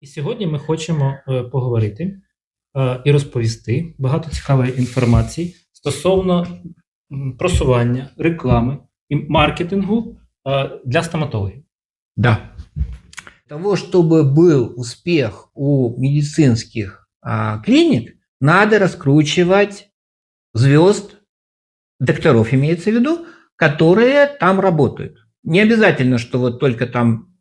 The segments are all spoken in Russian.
І сьогодні ми хочемо е, поговорити е, і розповісти багато цікавої інформації стосовно м, просування, реклами і маркетингу е, для стоматологів. Да. Для того, чтобы был успех у медицинских а, клиник, надо раскручивать звезд, докторов имеется в виду, которые там работают. Не обязательно, что вот только там,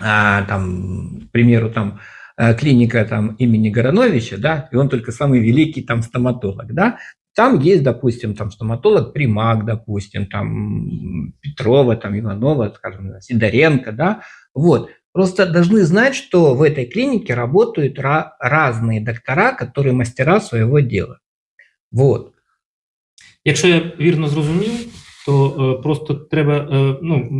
а, там к примеру, там а, клиника там, имени Гороновича, да, и он только самый великий там стоматолог, да, там есть, допустим, там стоматолог Примак, допустим, там Петрова, там Иванова, скажем, Сидоренко, да, вот. Просто должны знать, что в этой клинике работают разные доктора, которые мастера своего дела. Вот. Якщо я вірно зрозумів, то е, просто треба е, ну,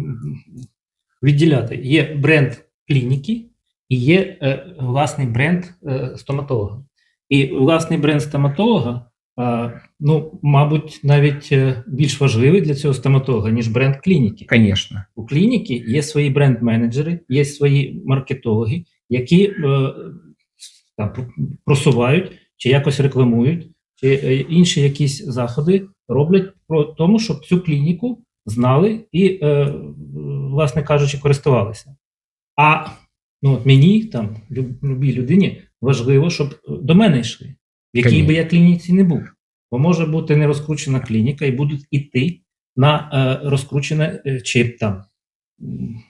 відділяти. Є бренд клініки і є е, власний бренд е, стоматолога. І власний бренд стоматолога, е, ну, мабуть, навіть е, більш важливий для цього стоматолога, ніж бренд клініки. Конечно. У клініки є свої бренд-менеджери, є свої маркетологи, які е, там, просувають чи якось рекламують, чи е, інші якісь заходи роблять про тому, щоб цю клініку знали і, е, власне кажучи, користувалися. А ну, от мені, там, люб- любій людині, важливо, щоб до мене йшли, в якій би Конечно. я клініці не був. Бо може бути не розкручена клініка, і будуть іти на е, розкручене е, чи там м,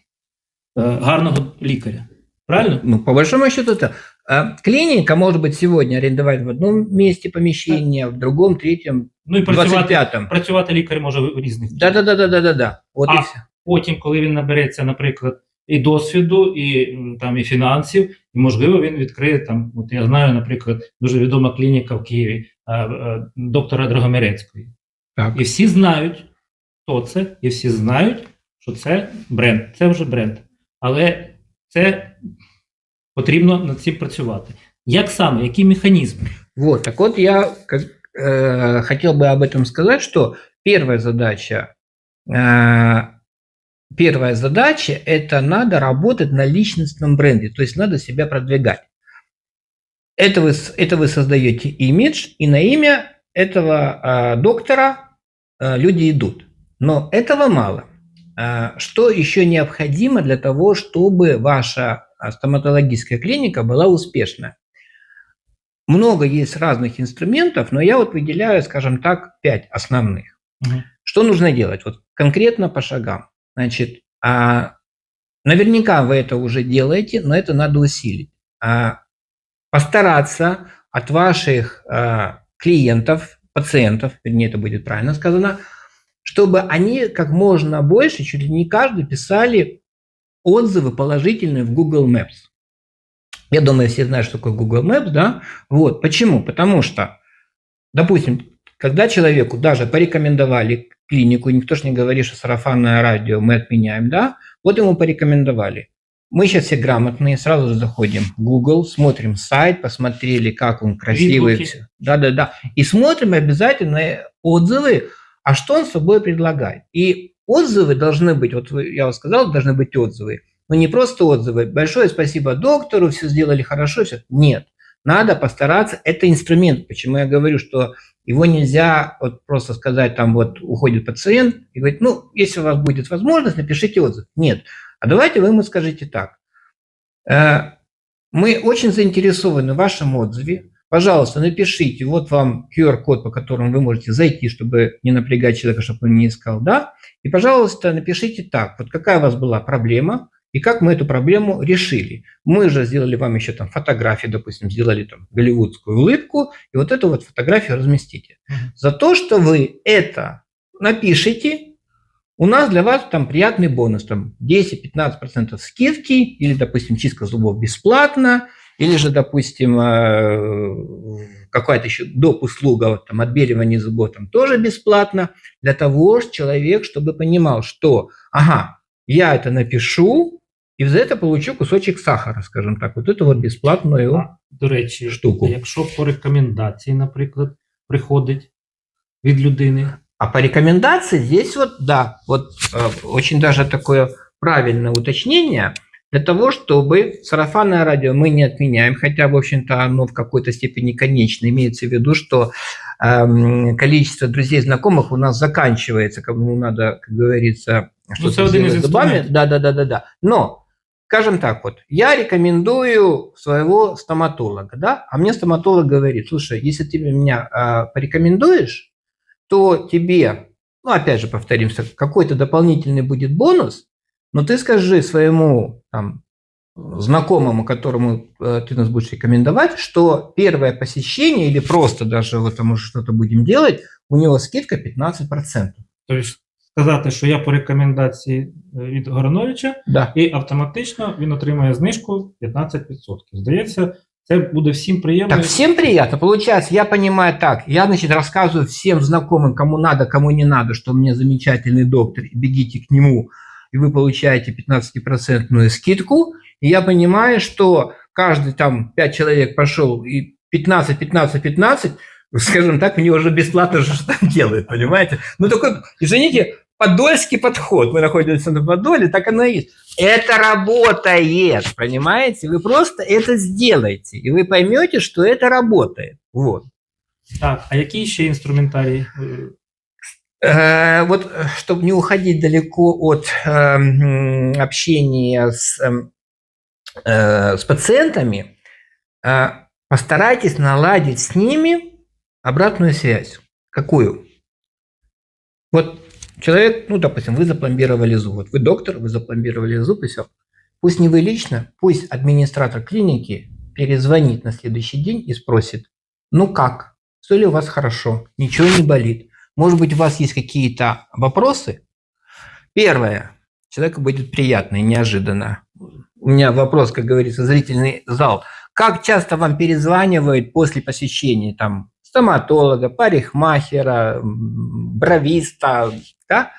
е, гарного лікаря. Правильно? Ну, по большому счету, это а, клиника может быть сегодня арендовать в одном месте помещение, в другом, третьем, Ну і працювати, 25-м. працювати лікар може в різних. Да-да-да-да-да-да. Вот А. и всё. Потім, коли він набереться, наприклад, і досвіду, і м, там і фінансів, і можливо він відкриє там. От я знаю, наприклад, дуже відома клініка в Києві е, е, доктора Драгомирецької. Так. І всі знають, хто це, і всі знають, що це бренд. Це вже бренд. Але це потрібно над цим працювати. Як саме, які механізми? Вот, так вот я как, э, хотел бы об этом сказать, что первая задача, э, первая задача – это надо работать на личностном бренде, то есть надо себя продвигать. Это вы, это вы создаете имидж, и на имя этого э, доктора э, люди идут. Но этого мало. А, Что еще необходимо для того, чтобы ваша стоматологическая клиника была успешна? Много есть разных инструментов, но я вот выделяю, скажем так, пять основных. Мгм. Что нужно делать? Вот конкретно по шагам. Значит, а, наверняка вы это уже делаете, но это надо усилить. А, постараться от ваших а, клиентов, пациентов, вернее, это будет правильно сказано, чтобы они как можно больше, чуть ли не каждый, писали отзывы положительные в Google Maps. Я думаю, все знают, что такое Google Maps, да? Вот. Почему? Потому что, допустим, когда человеку даже порекомендовали клинику, никто же не говорит, что сарафанное радио мы отменяем, да? Вот ему порекомендовали. Мы сейчас все грамотные, сразу же заходим в Google, смотрим сайт, посмотрели, как он красивый. Да-да-да. И смотрим обязательно отзывы, а что он собой предлагает. И отзывы должны быть, вот я вам сказал, должны быть отзывы. Но не просто отзывы. Большое спасибо доктору, все сделали хорошо, все. Нет. Надо постараться. Это инструмент. Почему я говорю, что его нельзя вот просто сказать, там вот уходит пациент и говорит, ну, если у вас будет возможность, напишите отзыв. Нет. А давайте вы ему скажите так. Э, Мы очень заинтересованы в вашем отзыве. Пожалуйста, напишите, вот вам QR-код, по которому вы можете зайти, чтобы не напрягать человека, чтобы он не искал, да? И, пожалуйста, напишите так, вот какая у вас была проблема, и как мы эту проблему решили. Мы же сделали вам еще там фотографии, допустим, сделали там голливудскую улыбку, и вот эту вот фотографию разместите. За то, что вы это напишите, у нас для вас там приятный бонус, там 10-15% скидки, или, допустим, чистка зубов бесплатно, или же, допустим, э, какая-то еще доп. услуга, вот там отбеливание зубов там тоже бесплатно, для того, что человек, чтобы понимал, что, ага, я это напишу, и за это получу кусочек сахара, скажем так, вот эту вот бесплатную А, До речі, штуку. якщо по рекомендації, наприклад, приходить від людини, А по рекомендации здесь вот, да, вот э, очень даже такое правильное уточнение. для того, чтобы сарафанное радио мы не отменяем, хотя, в общем-то, оно в какой-то степени конечно. Имеется в виду, что эм, количество друзей, знакомых у нас заканчивается, кому надо, как говорится, Ну, что-то это один из сделать зубами. инструментов. Да, да, да, да, да. Но, скажем так вот, я рекомендую своего стоматолога, да, а мне стоматолог говорит, слушай, если ты меня а, порекомендуешь, то тебе, ну, опять же, повторимся, какой-то дополнительный будет бонус, но ты скажи своему там, знакомому, которому э, ты нас будешь рекомендовать, что первое посещение или просто даже вот там уже что-то будем делать, у него скидка 15%. Тобто сказати, що я по рекомендації е, від Гороновича, Да. і автоматично він отримає знижку 15%. Здається, це буде всім приємно. Так всем приятно. Получается, я понимаю так, я, значит, рассказываю всем знакомым, кому надо, кому не надо, что у меня замечательный доктор, и бегите к нему, и вы получаете 15% скидку. И я понимаю, что каждый там 5 человек пошел и 15, 15, 15, скажем так, мне уже бесплатно же что там делают, понимаете? Ну, такой, извините, подольский подход. Мы находимся на Подоле, так оно и есть. Это работает, понимаете? Вы просто это сделаете, и вы поймете, что это работает. Вот. Так, а який ще інструментарій? е, Э, Вот, чтобы не уходить далеко от э, м, общения с, эм, э, с пациентами, э, постарайтесь наладить с ними обратную связь. Какую? Вот человек, ну, допустим, вы запломбировали зуб. Вот вы доктор, вы запломбировали зуб, и все. Пусть не вы лично, пусть администратор клиники перезвонит на следующий день и спросит, ну как, все ли у вас хорошо, ничего не болит. Может быть, у вас есть какие-то вопросы? Первое. Человеку будет приятно и неожиданно. У меня вопрос, как говорится, зрительный зал. Как часто вам перезванивают после посещения там стоматолога, парикмахера, бровиста, да?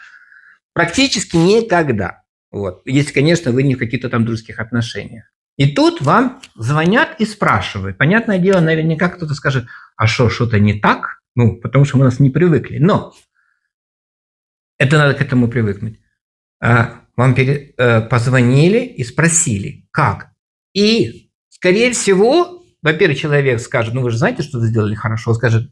Практически никогда. Вот. Если, конечно, вы не в каких-то там дружеских отношениях. И тут вам звонят и спрашивают. Понятное дело, наверняка кто-то скажет, а что, что-то не так? Ну, потому что мы нас не привыкли. Но это надо к этому привыкнуть. А, Вам пере- э, позвонили и спросили, как? И, скорее всего, во-первых, человек скажет, ну вы же знаете, что вы сделали хорошо, скажет,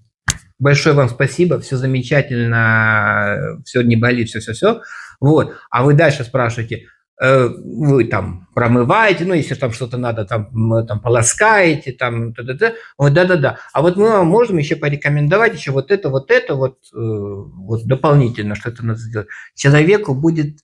большое вам спасибо, все замечательно, все не болит, все-все-все. Вот. А вы дальше спрашиваете, э, вы там промываете, ну, если там что-то надо, там, там полоскаете, там, т.д. Вот, да-да-да. А вот мы вам можем еще порекомендовать еще вот это, вот это, вот, э, вот дополнительно, что это надо сделать. Человеку будет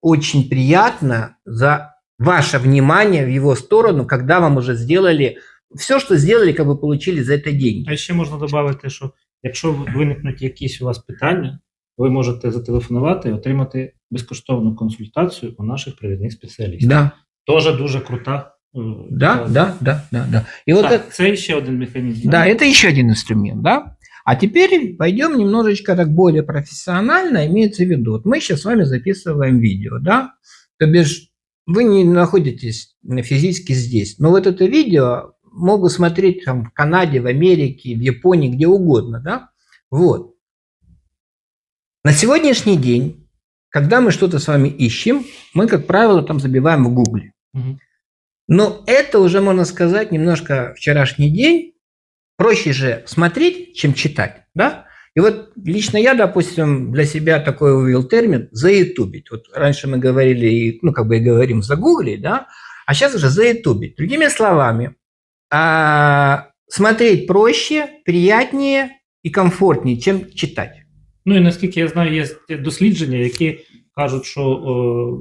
очень приятно за ваше внимание в его сторону, когда вам уже сделали все, что сделали, как бы получили за это деньги. А ще можна додати, що якщо виникнуть якісь у вас питання, ви можете зателефонувати і отримати безкоштовну консультацію у наших провідних спеціалістів. Да, Теж дуже крута. е, да, база. да, да, да, да. И вот это, Так, це ще один механізм. Да, это еще один инструмент, да. А теперь пойдем немножечко так более профессионально, имеется в виду. Вот мы сейчас с вами записываем видео, да, то бишь вы не находитесь физически здесь, но вот это видео могут смотреть там в Канаде, в Америке, в Японии, где угодно, да. Вот. На сегодняшний день, когда мы что-то с вами ищем, мы, как правило, там забиваем в Гугле. Но это уже, можно сказать, немножко вчерашний день. Проще же смотреть, чем читать, да? И вот лично я, допустим, для себя такой вывел термин «заютубить». Вот раньше мы говорили, ну, как бы и говорим «загуглить», да? А сейчас уже «заютубить». Другими словами, а, смотреть проще, приятнее и комфортнее, чем читать. Ну і наскільки я знаю, є дослідження, які кажуть, що о,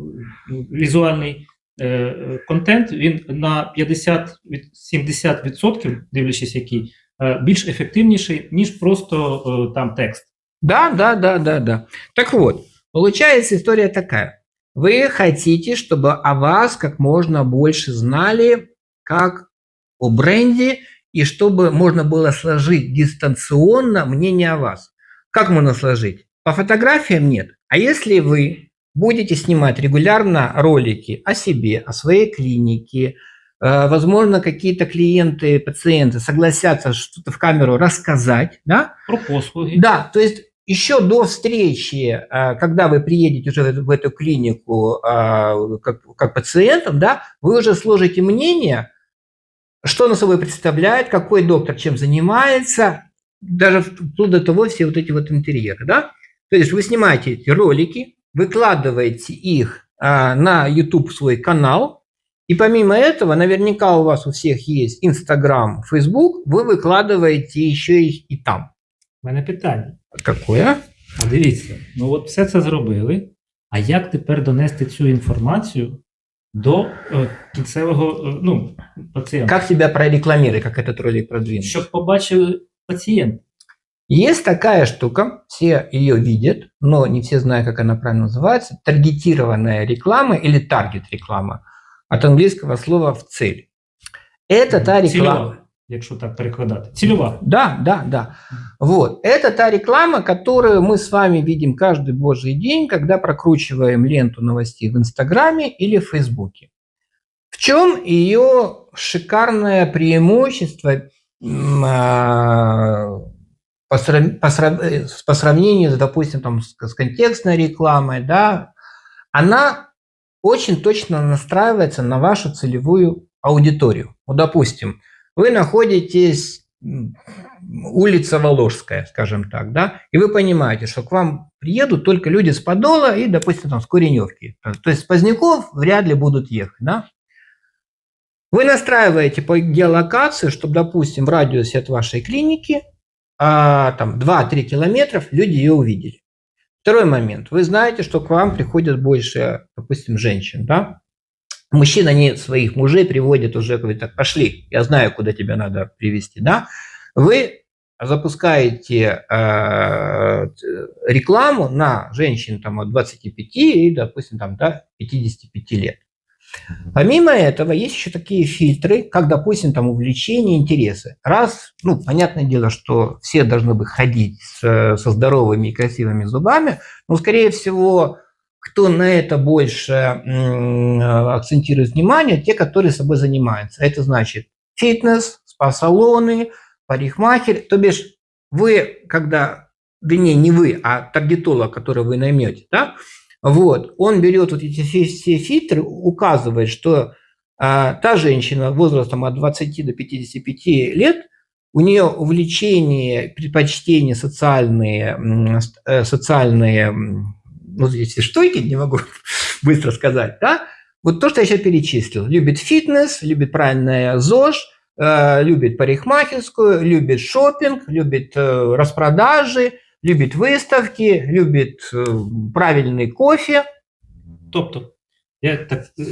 візуальний е, е, контент він на 50 від 70%, дивлячись, який, е, більш ефективніший, ніж просто е, там текст. Да, да, да, да, да. Так вот, получается история такая. Вы хотите, чтобы о вас как можно больше знали, как о бренде, и чтобы можно было сложить дистанционно мнение о вас. Как можно сложить? По фотографиям нет. А если вы будете снимать регулярно ролики о себе, о своей клинике, э, возможно, какие-то клиенты, пациенты согласятся что-то в камеру рассказать, да, Про послуги. да, то есть еще до встречи, а, когда вы приедете уже в эту- клинику а, как, как пациентом, да, вы уже сложите мнение, что он собой представляет, какой доктор чем занимается, даже вплоть до того все вот эти вот интерьеры, да. То есть вы снимаете эти ролики, выкладываете их а, на YouTube свой канал, и помимо этого, наверняка у вас у всех есть Instagram, Facebook, вы выкладываете еще их и там. У мене питання. Какое? А дивіться, ну от все це зробили. А як тепер донести цю інформацію до е, кінцевого е, ну, пацієнта? Как себя прорекламировать, как этот ролик продвинуть? Щоб побачили пацієнт. Есть такая штука, все ее видят, но не все знают, как она правильно называется, таргетированная реклама или таргет реклама от английского слова в цель. Это та реклама. Цільова, якщо так перекладати. Цільова. Да, да, да. Вот. Это та реклама, которую мы с вами видим каждый божий день, когда прокручиваем ленту новостей в Инстаграме или в Фейсбуке. В чем ее шикарное преимущество а, э, по сравнению, допустим, там, с, с контекстной рекламой, да, она очень точно настраивается на вашу целевую аудиторию. Вот, допустим, вы находитесь улица Воложская, скажем так, да, и вы понимаете, что к вам приедут только люди с Подола и, допустим, там, с Куреневки. То есть с Поздняков вряд ли будут ехать, да. Вы настраиваете по геолокации, чтобы, допустим, в радиусе от вашей клиники а, там 2-3 километров люди ее увидели. Второй момент. Вы знаете, что к вам приходят больше, допустим, женщин, да? Мужчин, они своих мужей приводят уже, говорят, так, пошли, я знаю, куда тебя надо привести, да? Вы запускаете э, рекламу на женщин там, от 25 и, допустим, там, до 55 лет. Помимо этого, есть еще такие фильтры, как, допустим, там увлечение, интересы. Раз, ну, понятное дело, что все должны бы ходить с- со здоровыми и красивыми зубами, но, скорее всего, кто на это больше м, акцентирует внимание, те, которые собой занимаются. Это значит фитнес, спа-салоны, парикмахер. То бишь вы, когда, вернее, не вы, а таргетолог, которого вы наймете, да, вот, он берет вот эти все, фильтры, указывает, что а, та женщина возрастом от 20 до 55 лет, у нее увлечения, предпочтения социальные, э, социальные, ну, если штуки, не могу быстро сказать, да, вот то, что я сейчас перечислил. Любит фитнес, любит правильная ЗОЖ, э, любит парикмахерскую, любит шопинг, любит э, распродажи, любит выставки, любит э, правильный кофе. Тобто, я так, е,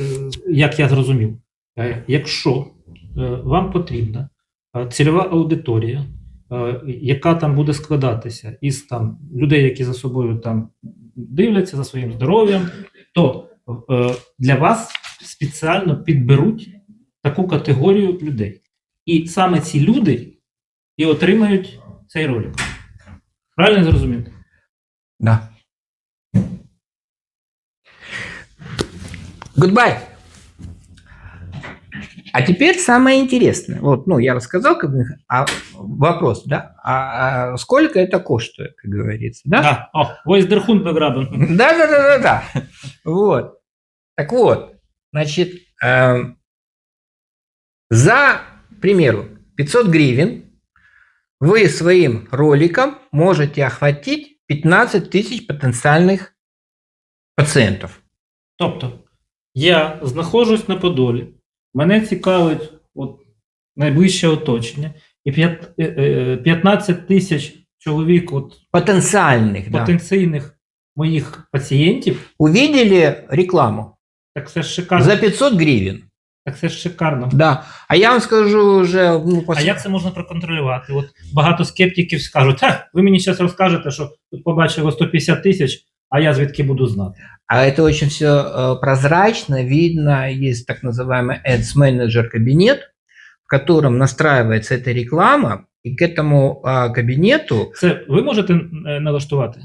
як я зрозумів, е, якщо е, вам потрібна е, цільова аудиторія, е, яка там буде складатися із там людей, які за собою там дивляться за своїм здоров'ям, то е, для вас спеціально підберуть таку категорію людей. І саме ці люди і отримають цей ролик. Правильно зрозумів? Да. Goodbye. А теперь самое интересное. Вот, ну, я рассказал, как а вопрос, да? А, а сколько это коштует, как говорится, да? А, о, ось дерхун begраben. Да, да, да, да, да. Вот. Так вот, значит, эм, за, к примеру, 500 гривен вы своим роликом можете охватить 15 тысяч потенциальных пациентов. Тобто, я знаходжусь на Подолі, мене цікавить от, найближче оточення, і п'ят- е, е, 15 тисяч чоловік, от, Потенциальных, да. потенційних моїх пацієнтів, Увидели рекламу так це ж шикарно. за 500 гривен. Так це ж шикарно. Да. А я вам скажу уже... Ну, А як це можна проконтролювати? От багато скептиків скажуть, «Ха, ви мені зараз розкажете, що тут побачили 150 тисяч, а я звідки буду знати. А это очень все прозрачно, видно. Есть так называемый Ads Manager кабинет, в котором настраивается эта реклама, и к этому а, кабинету, Це ви можете е, налаштувати?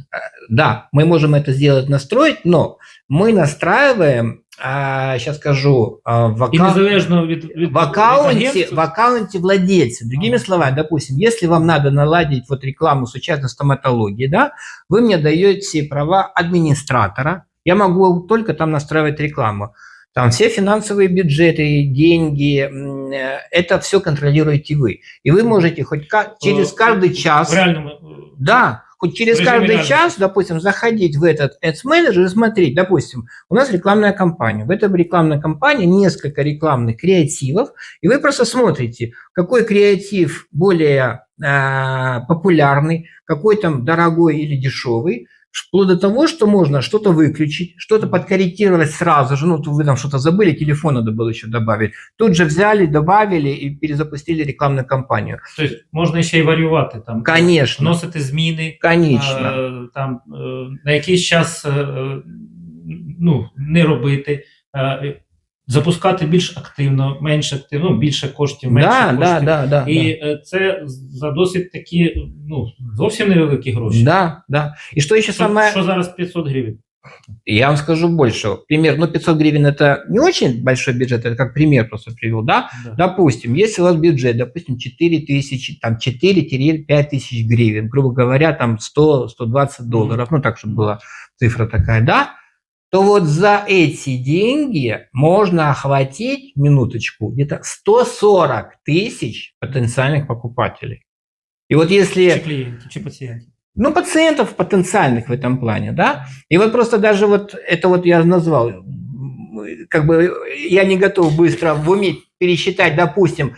да, мы можем это сделать, настроить, но мы настраиваем сейчас скажу, а, в І аккаунт- незалежно від, від в аккаунте, від агентства, в аккаунте владельца. Другими Ага. словами, допустим, если вам надо наладить вот рекламу с участием стоматологии, да, вы мне даете права администратора. я могу только там настраивать рекламу. Там все финансовые бюджеты, деньги, э, это все контролируете вы. И вы можете хоть ка- через е, каждый в час, реальному е, да, хоть через В каждый час, допустим, заходить в этот Ads Manager и смотреть, допустим, у нас рекламная кампания. В этой рекламной кампании несколько рекламных креативов, и вы просто смотрите, какой креатив более э, популярный, какой там дорогой или дешевый, вплоть до того, что можно что-то выключить, что-то подкорректировать сразу же, ну, вы там что-то забыли, телефон надо было еще добавить. Тут же взяли, добавили и перезапустили рекламную кампанию. Тобто можна ще й варіювати там, Конечно, вносити зміни, конечно. е, там е, на якийсь час е, е, ну, не робити, е, запускати більш активно, менш активно, ну, більше коштів, менше Да, коштів. да, да, да. І да. е, це за досить такі, ну, зовсім невеликі гроші. Да, да. И что еще Що, самое... що зараз 500 гривень? Я вам скажу больше. Пример, ну 500 гривен это не очень большой бюджет, это как пример просто привел, да? Да. Допустим, если у вас бюджет, допустим, 4 тысячи, там 4-5 тысяч гривен, грубо говоря, там 100-120 долларов, ну так, чтобы была цифра такая, да? То вот за эти деньги можно охватить, минуточку, где-то 140 тысяч потенциальных покупателей. И вот если... Чи клієнтів, чи пацієнтів. Ну, пациентов потенциальных в этом плане, да. И вот просто даже вот это вот я назвал, м, как бы я не готов быстро в уме пересчитать, допустим,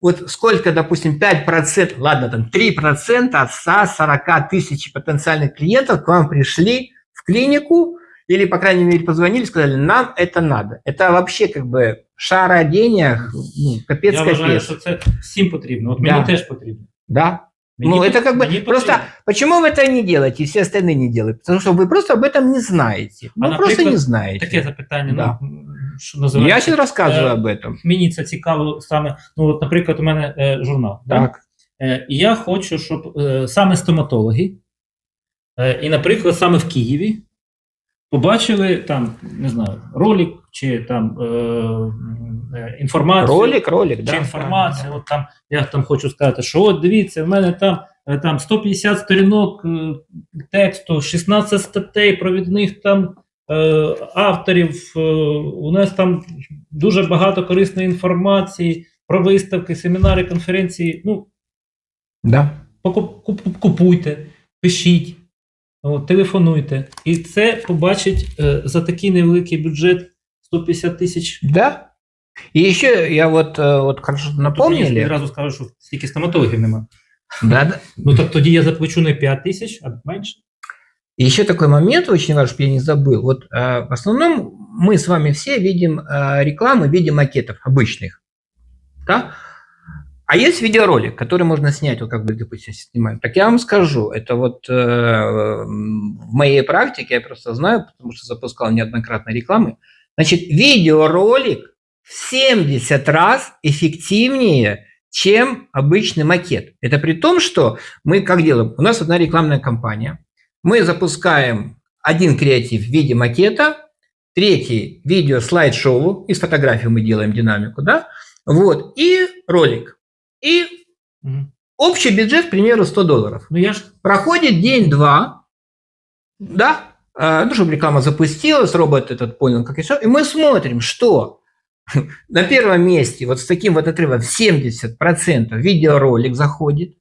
вот сколько, допустим, 5%, ладно, там 3% от 140 тысяч потенциальных клиентов к вам пришли в клинику или, по крайней мере, позвонили, сказали, нам это надо. Это вообще как бы шара о деньгах, ну, капец Я вважаю, капец. що це всім потрібно. От Да. мені теж потрібно. Да, Мені ну, пот- это как бы мені просто потрібно. почему вы это не делаете, и все остальные не делают? Потому что вы просто об этом не знаете. Ну, А, просто например, не знаете. Таке запитання, Да. ну, що називається. Я сейчас рассказываю Э, об этом. Мені це цікаво саме. Ну, от, наприклад, у мене е, журнал. да? Так. Е, і я хочу, щоб е, саме стоматологи, е, і, наприклад, саме в Києві побачили там, не знаю, ролик чи там е, е, інформацію. Ролик, ролик, чи да. інформація. От там, я там хочу сказати, що от дивіться, в мене там, е, там 150 сторінок е, тексту, 16 статей провідних там е, авторів. Е, у нас там дуже багато корисної інформації про виставки, семінари, конференції. Ну, Да. купуйте, пишіть, от, телефонуйте. І це побачить е, за такий невеликий бюджет 150 тисяч. Да. И еще я вот, э, вот хорошо Тобто мені напомнили. одразу скажу, що стільки стоматологів немає. Да, да. Ну так тоді я заплачу не 5 тисяч, а менше. И еще такой момент очень важный, чтобы я не забыл. Вот э, в основном мы с вами все видим э, рекламу в виде макетов обычных. Да? А есть видеоролик, который можно снять, вот как бы, допустим, снимаем. Так я вам скажу, это вот э, в моей практике, я просто знаю, потому что запускал неоднократно рекламы. Значит, видеоролик в 70 раз эффективнее, чем обычный макет. Это при том, что мы как делаем? У нас одна рекламная кампания. Мы запускаем один креатив в виде макета, третий видео слайд-шоу, из фотографий мы делаем динамику, да, вот, и ролик. И Мгм. общий бюджет, к примеру, 100 долларов. Ну я ж Проходит день-два, да, а, ну, чтобы реклама запустилась, робот этот понял, как еще, и мы смотрим, что на первом месте вот с таким вот отрывом в 70% видеоролик заходит,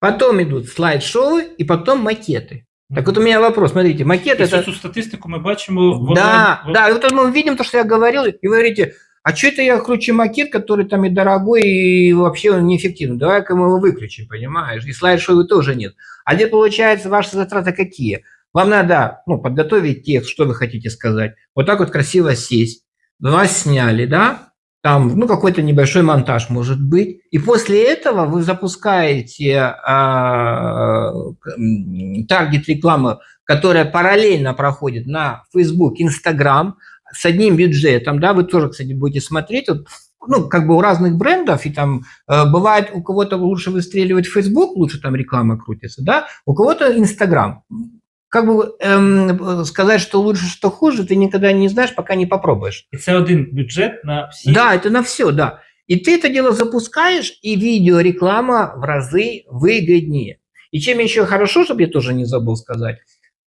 потом идут слайд-шоу и потом макеты. Так вот у меня вопрос, смотрите, макет І это... цю статистику ми бачимо Да, да, и вот мы видим то, что я говорил, и вы говорите, а что это я кручу макет, который там и дорогой, и вообще он неэффективный? Давай-ка мы его выключим, понимаешь? И слайд-шоу тоже нет. А где, получается, ваши затраты какие? Вам надо ну, подготовить текст, что вы хотите сказать. Вот так вот красиво сесть. Вас сняли, да? Там, ну, какой-то небольшой монтаж может быть. И после этого вы запускаете а, таргет рекламы, которая параллельно проходит на Facebook, Instagram, с одним бюджетом, да, вы тоже, кстати, будете смотреть, вот, ну, как бы у разных брендов, и там э, бывает у кого-то лучше выстреливать Facebook, лучше там реклама крутится, да, у кого-то Instagram. как бы эм, сказать, что лучше, что хуже, ты никогда не знаешь, пока не попробуешь. І це один бюджет на всі. Да, это на все, да. И ты это дело запускаешь, и видеореклама в разы выгоднее. И чем еще хорошо, чтобы я тоже не забыл сказать,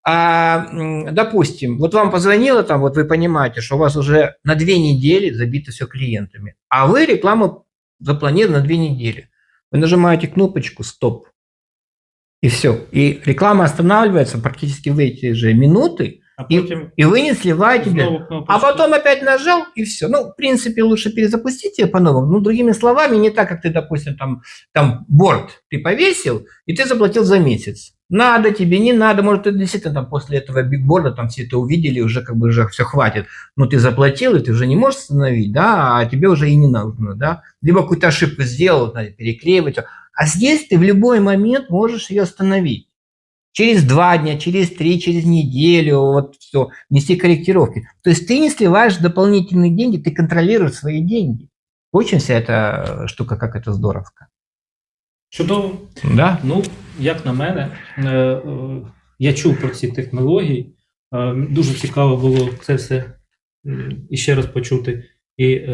а, допустим, вот вам позвонило там, вот вы понимаете, что у вас уже на две недели забито все клиентами, а вы рекламу запланировали на две недели. Вы нажимаете кнопочку «Стоп», и все. И реклама останавливается практически в эти же минуты, А и, и вы не сливаете. а потом опять нажал, и все. Ну, в принципе, лучше перезапустить ее по-новому. Ну, другими словами, не так, как ты, допустим, там, там борт ты повесил, и ты заплатил за месяц. Надо тебе, не надо. Может, ты действительно там после этого бигборда там все это увидели, уже как бы уже все хватит. Но ты заплатил, и ты уже не можешь остановить, да, а тебе уже и не нужно, да. Либо какую-то ошибку сделал, надо переклеивать. А здесь ты в любой момент можешь ее остановить. Через два дня, через три, через неделю, вот все, внести корректировки. То есть ты не сливаешь дополнительные деньги, ты контролируешь свои деньги. Очень вся эта штука, как это здоровка. Чудово. Да? Ну, як на мене, е, е, я чув про ці технології. е, Дуже цікаво було це все іще раз почути. І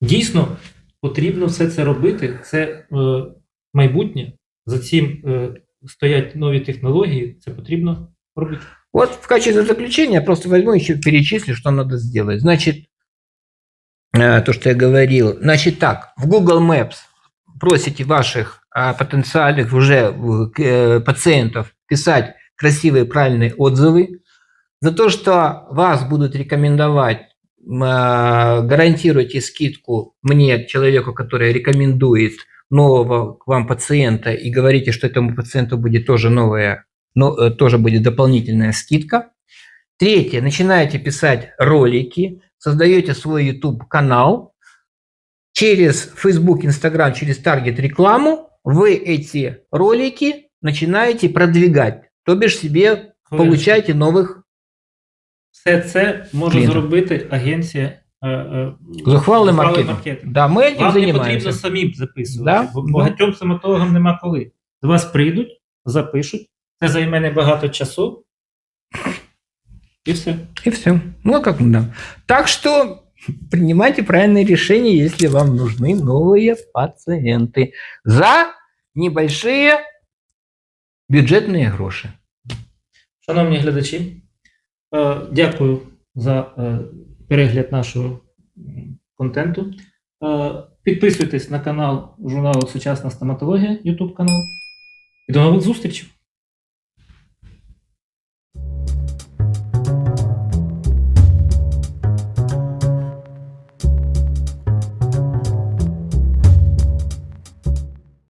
дійсно потрібно все це робити. Це майбутнє. За цим стоять нові технології. Це потрібно робити. Вот в качестве заключения я просто возьму еще перечислю, что надо сделать. Значит, э, то, что я говорил. Значит так, в Google Maps просите ваших потенциальных уже э, пациентов писать красивые, правильные отзывы за то, что вас будут рекомендовать, а, гарантируйте скидку мне, человеку, который рекомендует нового к вам пациента, и говорите, что этому пациенту будет тоже новая но э, тоже будет дополнительная скидка. Третье, начинаете писать ролики, создаете свой YouTube канал. Через Facebook, Instagram, через таргет рекламу вы эти ролики начинаете продвигать. То бишь себе получаете новых Все це може Клієнтів. зробити агенція. е, е, Зухвалий зухвалий маркетинг. Да, мы этим Вам не занимаемся. потрібно самі записувати, Да, бо да. багатьом стоматологам нема коли. До вас прийдуть, запишуть, це займе небагато часу. І все. И все. Ну, как да. Так что принимайте правильные решения, если вам нужны новые пациенты за небольшие бюджетные гроши. Шановні глядачі, е, дякую за е, перегляд нашого м, контенту. Е, Підписуйтесь на канал журналу Сучасна стоматологія, YouTube канал. І до нових зустрічей!